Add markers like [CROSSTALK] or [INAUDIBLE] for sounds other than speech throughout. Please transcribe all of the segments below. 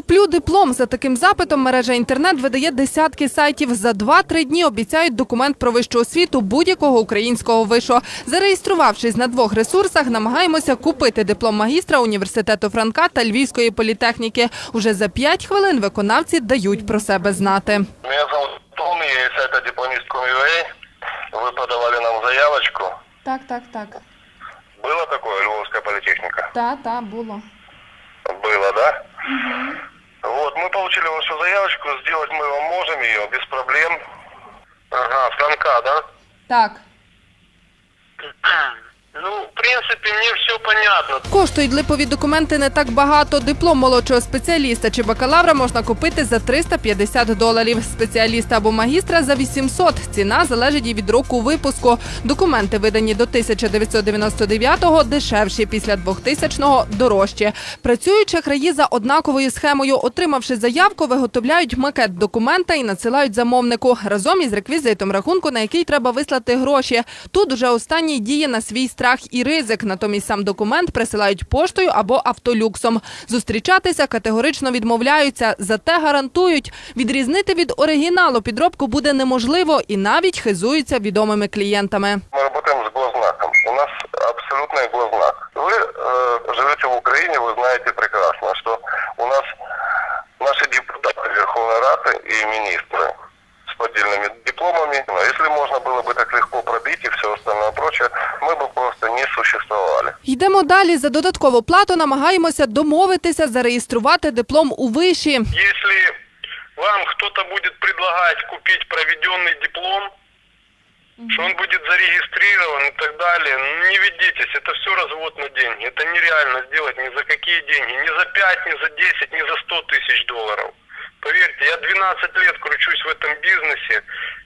Куплю диплом. За таким запитом мережа інтернет видає десятки сайтів. За 2-3 дні обіцяють документ про вищу освіту будь-якого українського вишу. Зареєструвавшись на двох ресурсах, намагаємося купити диплом магістра університету Франка та Львівської політехніки. Уже за 5 хвилин виконавці дають про себе знати. Меня зовут Том, я из сайта дипломист.com.ua. Вы подавали нам заявочку. Так, так, так. Было такое, Львовская политехника? Та, та, було. Было, да? Вот, мы получили вашу заявочку, сделать мы вам можем ее без проблем. Ага, Франка, да? Так. [CLEARS THROAT] Ну, в принципе, мне все понятно. Коштують липові документи не так багато. Диплом молодшого спеціаліста чи бакалавра можна купити за 350 доларів. Спеціаліста або магістра за 800. Ціна залежить і від року випуску. Документи, видані до 1999-го, дешевші, після 2000-го – дорожчі. Працюють шахраї за однаковою схемою. Отримавши заявку, виготовляють макет документа і надсилають замовнику разом із реквізитом рахунку, на який треба вислати гроші. Тут уже останній діє на свій страх і ризик Натомість сам документ присилають поштою або автолюксом. Зустрічатися категорично відмовляються, зате гарантують, відрізнити від оригіналу підробку буде неможливо і навіть хизуються відомими клієнтами. Мы работаем с госзнаком. У нас абсолютный госзнак. Вы э, живете в Украине, вы знаете прекрасно, что у нас наши депутаты Верховной Рады и министры с поддельными дипломами. Но если можно было бы так легко пробить и все остальное не существовали. Йдемо далі. За додаткову плату намагаємося домовитися зареєструвати диплом у виші. Если вам кто-то будет предлагать купить проведенный диплом, что он будет зарегистрирован и так далее, ну, не ведитесь, это все развод на деньги. Это нереально сделать ни за какие деньги, ни за 5, ни за 10, ни за 100 тысяч долларов. Поверьте, я 12 лет кручусь в этом бизнесе.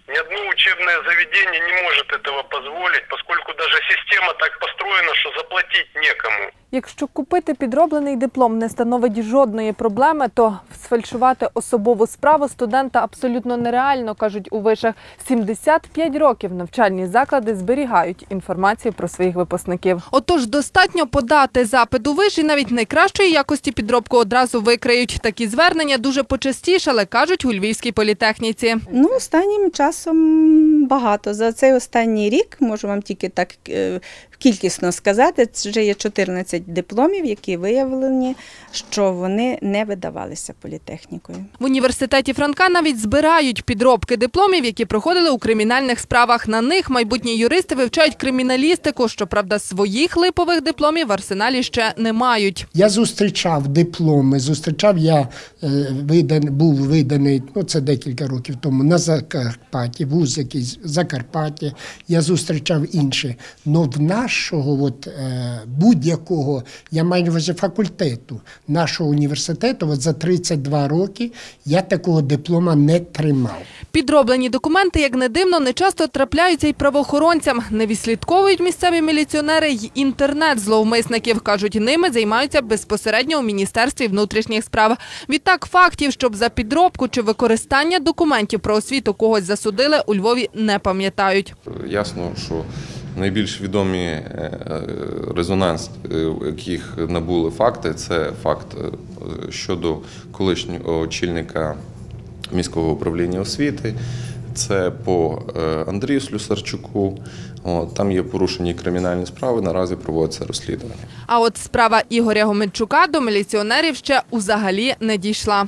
Ни одно учебное заведение не может этого позволить, поскольку даже система так построена, что заплатить некому. Якщо купити підроблений диплом не становить жодної проблеми, то сфальшувати особову справу студента абсолютно нереально, кажуть у вишах. 75 років навчальні заклади зберігають інформацію про своїх випускників. Отож, достатньо подати запит у виш і навіть найкращої якості підробку одразу викриють. Такі звернення дуже почастішали, кажуть у Львівській політехніці. Ну, останнім часом багато. За цей останній рік, можу вам тільки так е, кількісно сказати, це вже є 14 дипломів, які виявлені, що вони не видавалися політехнікою. В університеті Франка навіть збирають підробки дипломів, які проходили у кримінальних справах. На них майбутні юристи вивчають криміналістику. Щоправда, своїх липових дипломів в арсеналі ще не мають. Я зустрічав дипломи, зустрічав я е, видан, був виданий, ну це декілька років тому, на Закарпатті, вуз якийсь Закарпаття. Я зустрічав інші. Но в нашого от, е, будь-якого, я маю на увазі факультету, нашого університету, от за 32 роки я такого диплома не тримав. Підроблені документи, як не дивно, не часто трапляються й правоохоронцям. Не відслідковують місцеві міліціонери й інтернет зловмисників. Кажуть, ними займаються безпосередньо у Міністерстві внутрішніх справ. Відтак фактів, щоб за підробку чи використання документів про освіту когось засудили, у Львові не пам'ятають. Ясно, що найбільш відомі е, резонанс, е, яких набули факти, це факт е, щодо колишнього очільника міського управління освіти. Це по Андрію Слюсарчуку. Там є порушені кримінальні справи. Наразі проводиться розслідування. А от справа Ігоря Гоменчука до міліціонерів ще узагалі не дійшла.